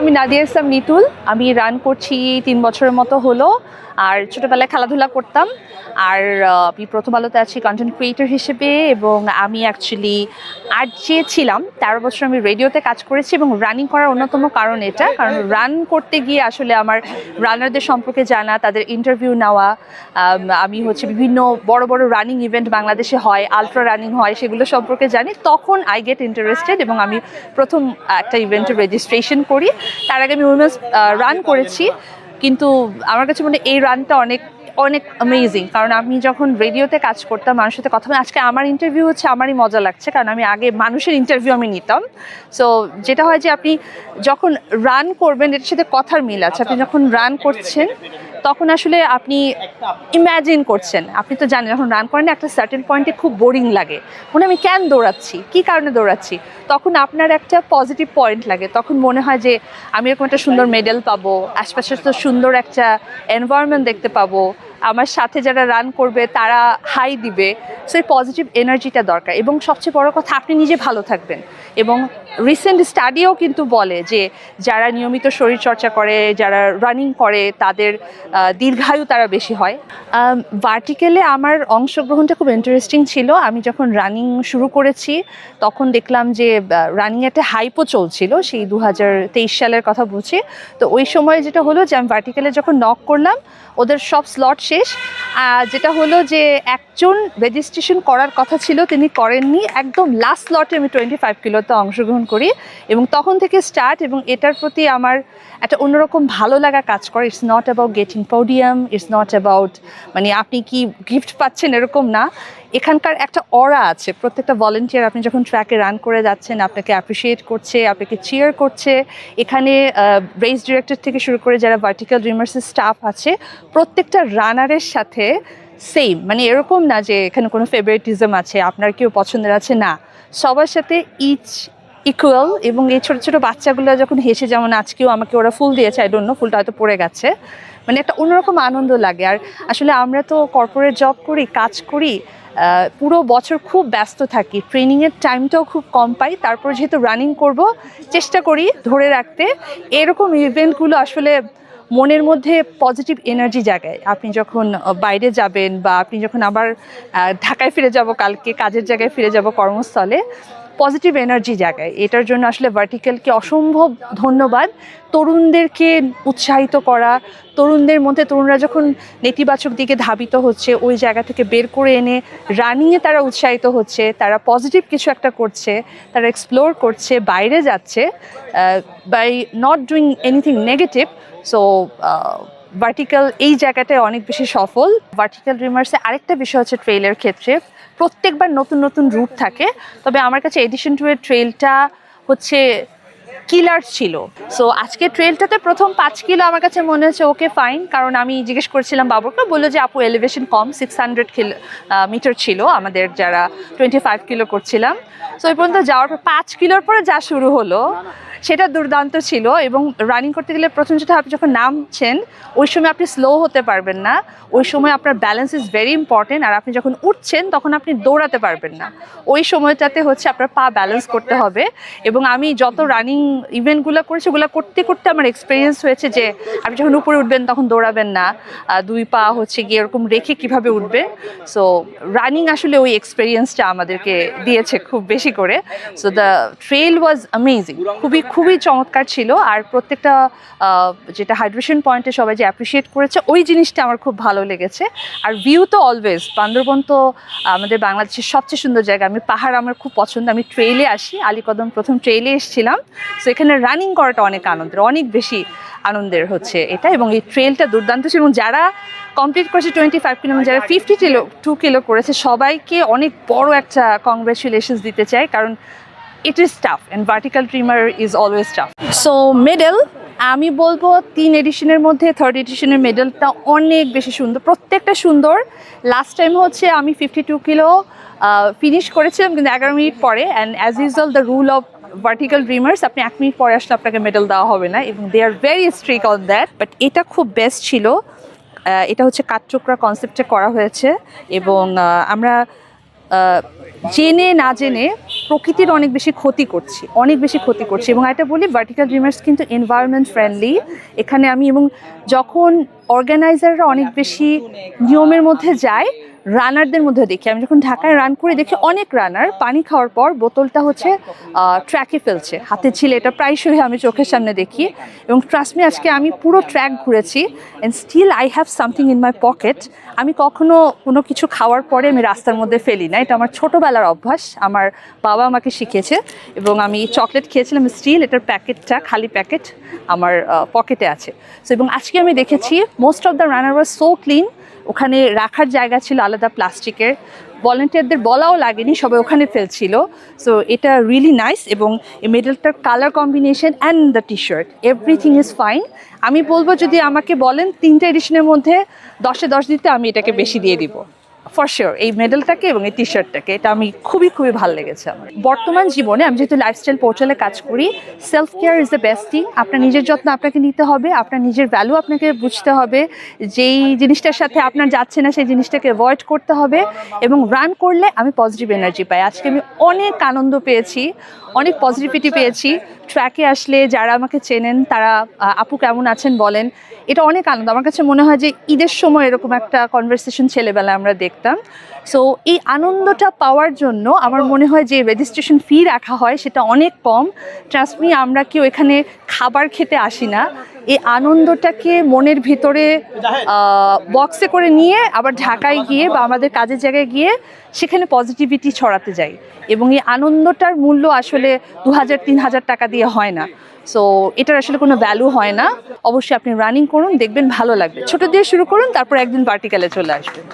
আমি নাদিয়া ইসলাম নিতুল। আমি রান করছি তিন বছরের মতো হলো, আর ছোটোবেলায় খেলাধুলা করতাম। আর আমি প্রথম আলোতে আছি কন্টেন্ট ক্রিয়েটর হিসেবে এবং আমি অ্যাকচুয়ালি আর যে ছিলাম, তেরো বছর আমি রেডিওতে কাজ করেছি এবং রানিং করার অন্যতম কারণ এটা। কারণ রান করতে গিয়ে আসলে আমার রানারদের সম্পর্কে জানা, তাদের ইন্টারভিউ নেওয়া, আমি হচ্ছে বিভিন্ন বড় বড় রানিং ইভেন্ট বাংলাদেশে হয় আলট্রা রানিং হয়, সেগুলো সম্পর্কে জানি। তখন আই গেট ইন্টারেস্টেড এবং আমি প্রথম একটা ইভেন্টের রেজিস্ট্রেশন করি। তার আগে আমি উইমেন্স রান করেছি, কিন্তু আমার কাছে মনে এই রানটা অনেক অনেক অ্যামেজিং কারণ আমি যখন রেডিওতে কাজ করতাম, মানুষের সাথে কথা আজকে আমার ইন্টারভিউ হচ্ছে, আমারই মজা লাগছে, কারণ আমি আগে মানুষের ইন্টারভিউ আমি নিতাম। সো যেটা হয় যে আপনি যখন রান করবেন, এটার সাথে কথার মিল আছে। আপনি যখন রান করছেন তখন আসলে আপনি ইম্যাজিন করছেন। আপনি তো জানেন, যখন রান করেন, একটা সার্টেন পয়েন্টে খুব বোরিং লাগে। মনে আমি কেন দৌড়াচ্ছি? কী কারণে দৌড়াচ্ছি? তখন আপনার একটা পজিটিভ পয়েন্ট লাগে। তখন মনে হয় যে, আমি এরকম একটা সুন্দর মেডেল পাবো, আশপাশে তো সুন্দর একটা এনভায়রনমেন্ট দেখতে পাবো। আমার সাথে যারা রান করবে, তারা হাই দিবে। সো এই পজিটিভ এনার্জিটা দরকার। এবং সবচেয়ে বড় কথা, আপনি নিজে ভালো থাকবেন। এবং রিসেন্ট স্টাডিও কিন্তু বলে যে যারা নিয়মিত শরীরচর্চা করে, যারা রানিং করে, তাদের দীর্ঘায়ু তারা বেশি হয়। ভার্টিক্যালে আমার অংশগ্রহণটা খুব ইন্টারেস্টিং ছিল। আমি যখন রানিং শুরু করেছি, তখন দেখলাম যে রানিং একটা হাইপো চলছিল, সেই দু হাজার তেইশ সালের কথা বলছি। তো ওই সময় যেটা হলো যে, আমি ভার্টিক্যালে যখন নক করলাম, ওদের সব স্লট শেষ। যেটা হলো যে, একজন রেজিস্ট্রেশন করার কথা ছিল, তিনি করেননি। একদম লাস্ট স্লটে আমি টোয়েন্টি ফাইভ কিলোতে অংশগ্রহণ করি এবং তখন থেকে স্টার্ট এবং এটার প্রতি আমার একটা অন্যরকম ভালো লাগা কাজ করে। It's not about getting podium it's not about মানে আপনি কি গিফট পাচ্ছেন এরকম না। এখানকার একটা অরা আছে, প্রত্যেকটা ভলেন্টিয়ার আপনি যখন ট্র্যাকে রান করে যাচ্ছেন, আপনাকে অ্যাপ্রিসিয়েট করছে, আপনাকে চিয়ার করছে। এখানে রেস ডিরেক্টর থেকে শুরু করে যারা ভার্টিক্যাল ড্রিমার্সের স্টাফ আছে, প্রত্যেকটা রানারের সাথে সেম মানে এরকম না যে এখানে কোনো ফেভারিটিজম আছে, আপনার কেউ পছন্দের আছে, না। সবার সাথে ইচ ইকুয়াল এবং এই ছোটো ছোটো বাচ্চাগুলো যখন হেসে যেমন আজকেও আমাকে ওরা ফুল দিয়েছে আই ডোন্ট নো ফুলটা হয়তো পড়ে গেছে। মানে একটা অন্যরকম আনন্দ লাগে। আর আসলে আমরা তো কর্পোরেট জব করি, কাজ করি পুরো বছর খুব ব্যস্ত থাকি। ট্রেনিংয়ের টাইমটাও খুব কম পাই। তারপর যেহেতু রানিং করব, চেষ্টা করি ধরে রাখতে। এরকম ইভেন্টগুলো আসলে মনের মধ্যে পজিটিভ এনার্জি জাগায়। আপনি যখন বাইরে যাবেন বা আপনি যখন আবার ঢাকায় ফিরে যাব, কালকে কাজের জায়গায় ফিরে যাব কর্মস্থলে পজিটিভ এনার্জি জাগায়। এটার জন্য আসলে ভার্টিক্যালকে অসম্ভব ধন্যবাদ। তরুণদেরকে উৎসাহিত করা, তরুণদের মধ্যে তরুণরা যখন নেতিবাচক দিকে ধাবিত হচ্ছে, ওই জায়গা থেকে বের করে এনে রানিংয়ে তারা উৎসাহিত হচ্ছে, তারা পজিটিভ কিছু একটা করছে, তারা এক্সপ্লোর করছে, বাইরে যাচ্ছে by not doing anything negative so vertical এই জায়গাটায় অনেক বেশি সফল। ভার্টিক্যাল রিমার্সে আরেকটা বিষয় হচ্ছে ট্রেলের ক্ষেত্রে প্রত্যেকবার নতুন নতুন রুট থাকে। তবে আমার কাছে এডিশন টু এর ট্রেলটা হচ্ছে কিলার ছিল। সো আজকে ট্রেলটাতে প্রথম পাঁচ কিলো আমার কাছে মনে হচ্ছে ওকে ফাইন কারণ আমি জিজ্ঞেস করছিলাম বাবুকে, বলল যে, আপু এলিভেশন কম সিক্স হান্ড্রেড কিলো মিটার ছিল আমাদের যারা টোয়েন্টি ফাইভ কিলো করছিলাম। সো ওই পর্যন্ত যাওয়ার পর পাঁচ কিলোর পরে যা শুরু হলো সেটা দুর্দান্ত ছিল এবং রানিং করতে গেলে প্রথম যেটা আপনি যখন নামছেন, ওই সময় আপনি স্লো হতে পারবেন না। ওই সময় আপনার ব্যালেন্স ইজ ভেরি ইম্পর্টেন্ট আর আপনি যখন উঠছেন, তখন আপনি দৌড়াতে পারবেন না। ওই সময়টাতে হচ্ছে আপনার পা ব্যালেন্স করতে হবে এবং আমি যত রানিং ইভেন্টগুলো করেছি, ওগুলো করতে করতে আমার এক্সপিরিয়েন্স হয়েছে যে আপনি যখন উপরে উঠবেন, তখন দৌড়াবেন না। দুই পা হচ্ছে গিয়ে এরকম রেখে কীভাবে উঠবে? সো রানিং আসলে ওই এক্সপিরিয়েন্সটা আমাদেরকে দিয়েছে খুব বেশি করে। So the trail was amazing খুবই খুবই চমৎকার ছিল আর প্রত্যেকটা যেটা হাইড্রেশন পয়েন্টে সবাই যে অ্যাপ্রিসিয়েট করেছে, ওই জিনিসটা আমার খুব ভালো লেগেছে। আর ভিউ তো অলওয়েজ বান্দরবন তো আমাদের বাংলাদেশের সবচেয়ে সুন্দর জায়গা। আমি পাহাড় আমার খুব পছন্দ, আমি ট্রেইলে আসি, আলীকদম প্রথম ট্রেইলে এসেছিলাম। সো এখানে রানিং করাটা অনেক আনন্দের, অনেক বেশি আনন্দের হচ্ছে এটা এবং এই ট্রেলটা দুর্দান্ত ছিল এবং যারা কমপ্লিট করেছে টোয়েন্টি ফাইভ কিলো যারা ফিফটি কিলো টু কিলো করেছে, সবাইকে অনেক বড় একটা কংগ্রেচুলেশনস দিতে চাই। কারণ it is tough and vertical dreamer is always tough so medal আমি বলব তিন এডিশনের মধ্যে থার্ড এডিশনের মেডেলটা অনেক বেশি সুন্দর, প্রত্যেকটা সুন্দর। লাস্ট টাইম হচ্ছে আমি ফিফটি টু কিলো ফিনিশ করেছিলাম কিন্তু এগারো মিনিট পরে and as usual the rule of vertical dreamers আপনি এক মিনিট পরে আসলে আপনাকে মেডেল দেওয়া হবে না এবং they are very strict on that but এটা খুব বেস্ট ছিল এটা হচ্ছে কাঠচোকরা কনসেপ্টে করা হয়েছে এবং আমরা জেনে না জেনে প্রকৃতির অনেক বেশি ক্ষতি করছি, অনেক বেশি ক্ষতি করছি এবং এটা বলি ভার্টিক্যাল ড্রিমার্স কিন্তু এনভায়রনমেন্ট ফ্রেন্ডলি এখানে আমি এবং যখন অর্গানাইজাররা অনেক বেশি নিয়মের মধ্যে যায় রানারদের মধ্যে দেখি। আমি যখন ঢাকায় রান করে, দেখি অনেক রানার পানি খাওয়ার পর বোতলটা হচ্ছে ট্র্যাকে ফেলছে। হাতে ছিল, এটা প্রায়শই আমি চোখের সামনে দেখি। এবং ট্রাস্ট মি আজকে আমি পুরো ট্র্যাক ঘুরেছি and still I have something in my pocket আমি কখনো কোনো কিছু খাওয়ার পরে আমি রাস্তার মধ্যে ফেলি না। এটা আমার ছোটোবেলার অভ্যাস। আমার বাবা আমাকে শিখিয়েছে এবং আমি চকলেট খেয়েছিলাম স্টিল এটার প্যাকেটটা, খালি প্যাকেট আমার পকেটে আছে। সো এবং আজকে আমি দেখেছি most of the runner were so clean ওখানে রাখার জায়গা ছিল আলাদা প্লাস্টিকের। ভলেন্টিয়ারদের বলাও লাগেনি, সবাই ওখানে ফেলছিল। সো এটা রিয়েলি নাইস এবং এই মেডেলটার colour combination and the T shirt everything is fine আমি বলব যদি আমাকে বলেন তিনটা এডিশনের মধ্যে দশে দশ দিতে আমি এটাকে বেশি দিয়ে দিব। ফর শিওর এই মেডেলটাকে এবং এই টি শার্টটাকে এটা আমি খুবই খুবই ভালো লেগেছে আমার। বর্তমান জীবনে আমি যেহেতু লাইফস্টাইল পোর্টালে কাজ করি self care is the best thing আপনার নিজের যত্ন আপনাকে নিতে হবে, আপনার নিজের ভ্যালু আপনাকে বুঝতে হবে, যেই জিনিসটার সাথে আপনার যাচ্ছে না সেই জিনিসটাকে অ্যাভয়েড করতে হবে এবং রান করলে আমি পজিটিভ এনার্জি পাই। আজকে আমি অনেক আনন্দ পেয়েছি, অনেক পজিটিভিটি পেয়েছি। ট্র্যাকে আসলে যারা আমাকে চেনেন, তারা আপু কেমন আছেন বলেন, এটা অনেক আনন্দ। আমার কাছে মনে হয় যে ঈদের সময় এরকম একটা কনভারসেশন ছেলেবেলায় আমরা দেখতাম। সো এই আনন্দটা পাওয়ার জন্য আমার মনে হয় যে রেজিস্ট্রেশন ফি রাখা হয় সেটা অনেক কম। ট্রাস্টমি আমরা কেউ এখানে খাবার খেতে আসি না। এই আনন্দটাকে মনের ভিতরে বক্সে করে নিয়ে আবার ঢাকায় গিয়ে বা আমাদের কাজের জায়গায় গিয়ে সেখানে পজিটিভিটি ছড়াতে যাই। এবং এই আনন্দটার মূল্য আসলে দু হাজার তিন হাজার টাকা দিয়ে হয় না। সো এটার আসলে কোনো ভ্যালু হয় না। অবশ্যই আপনি রানিং করুন, দেখবেন ভালো লাগবে। ছোট দিয়ে শুরু করুন, তারপর একদিন পার্টিকালে চলে আসবেন।